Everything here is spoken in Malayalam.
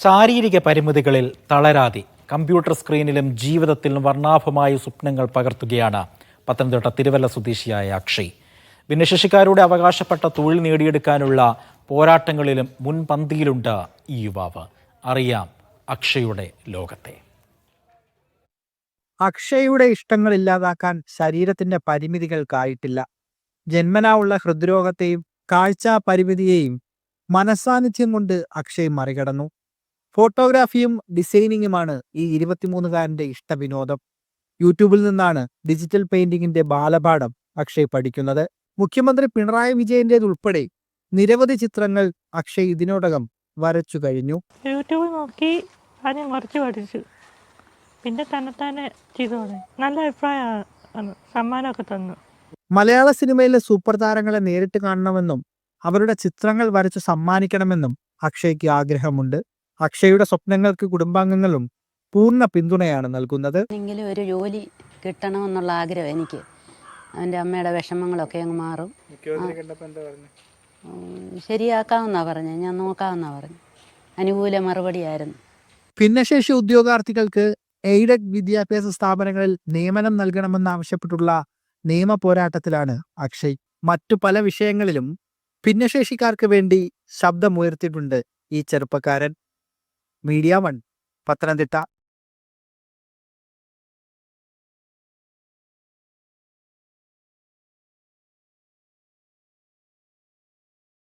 ശാരീരിക പരിമിതികളിൽ തളരാതെ കമ്പ്യൂട്ടർ സ്ക്രീനിലും ജീവിതത്തിലും വർണാഭമായ സ്വപ്നങ്ങൾ പകർത്തുകയാണ് പത്തനംതിട്ട തിരുവല്ല സ്വദേശിയായ അക്ഷയ്. ഭിന്നശേഷിക്കാരുടെ അവകാശപ്പെട്ട തൊഴിൽ നേടിയെടുക്കാനുള്ള പോരാട്ടങ്ങളിലും മുൻപന്തിയിലുണ്ട് ഈ യുവാവ്. അറിയാം അക്ഷയുടെ ലോകത്തെ. അക്ഷയുടെ ഇഷ്ടങ്ങൾ ഇല്ലാതാക്കാൻ ശരീരത്തിന്റെ പരിമിതികൾക്കായിട്ടില്ല ജന്മനാ ഉള്ള ഹൃദ്രോഗത്തെയും കാഴ്ചാ പരിമിതിയെയും മനസാന്നിധ്യം കൊണ്ട് അക്ഷയ് മറികടന്നു. ഫോട്ടോഗ്രാഫിയും ഡിസൈനിങ്ങുമാണ് ഈ ഇരുപത്തിമൂന്നുകാരന്റെ ഇഷ്ടവിനോദം. യൂട്യൂബിൽ നിന്നാണ് ഡിജിറ്റൽ പെയിന്റിംഗിന്റെ ബാലപാഠം അക്ഷയ് പഠിക്കുന്നത്. മുഖ്യമന്ത്രി പിണറായി വിജയന്റേതുൾപ്പെടെ നിരവധി ചിത്രങ്ങൾ അക്ഷയ് ഇതിനോടകം വരച്ചു കഴിഞ്ഞു. യൂട്യൂബ് നോക്കി ആദ്യം കുറച്ച് പഠിച്ചു. പിന്നെ തന്നെത്താനെ ചെയ്തു നല്ല അഭിപ്രായമാണ്. സമ്മാനമൊക്കെ തന്നു. മലയാള സിനിമയിലെ സൂപ്പർ താരങ്ങളെ നേരിട്ട് കാണണമെന്നും അവരുടെ ചിത്രങ്ങൾ വരച്ച് സമ്മാനിക്കണമെന്നും അക്ഷയ്ക്ക് ആഗ്രഹമുണ്ട്. അക്ഷയുടെ സ്വപ്നങ്ങൾക്ക് കുടുംബാംഗങ്ങളും പൂർണ പിന്തുണയാണ് നൽകുന്നത്. എങ്കിലും ഒരു ജോലി കിട്ടണമെന്നുള്ള ആഗ്രഹം എനിക്ക്. അവന്റെ അമ്മയുടെ വിഷമങ്ങളൊക്കെ അങ്ങ് മാറും. ശരിയാക്കാവുന്നാ ശരിയാക്കാമെന്നാ പറഞ്ഞു? ഞാൻ നോക്കാവുന്നാ പറഞ്ഞു. അനുകൂല മറുപടിയായിരുന്നു. ഭിന്നശേഷി ഉദ്യോഗാർത്ഥികൾക്ക് എയ്ഡഡ് വിദ്യാഭ്യാസ സ്ഥാപനങ്ങളിൽ നിയമനം നൽകണമെന്നാവശ്യപ്പെട്ടുള്ള നിയമ പോരാട്ടത്തിലാണ് അക്ഷയ്. മറ്റു പല വിഷയങ്ങളിലും ഭിന്നശേഷിക്കാർക്ക് വേണ്ടി ശബ്ദമുയർത്തിയിട്ടുണ്ട് ഈ ചെറുപ്പക്കാരൻ. Media one Pathanamthitta.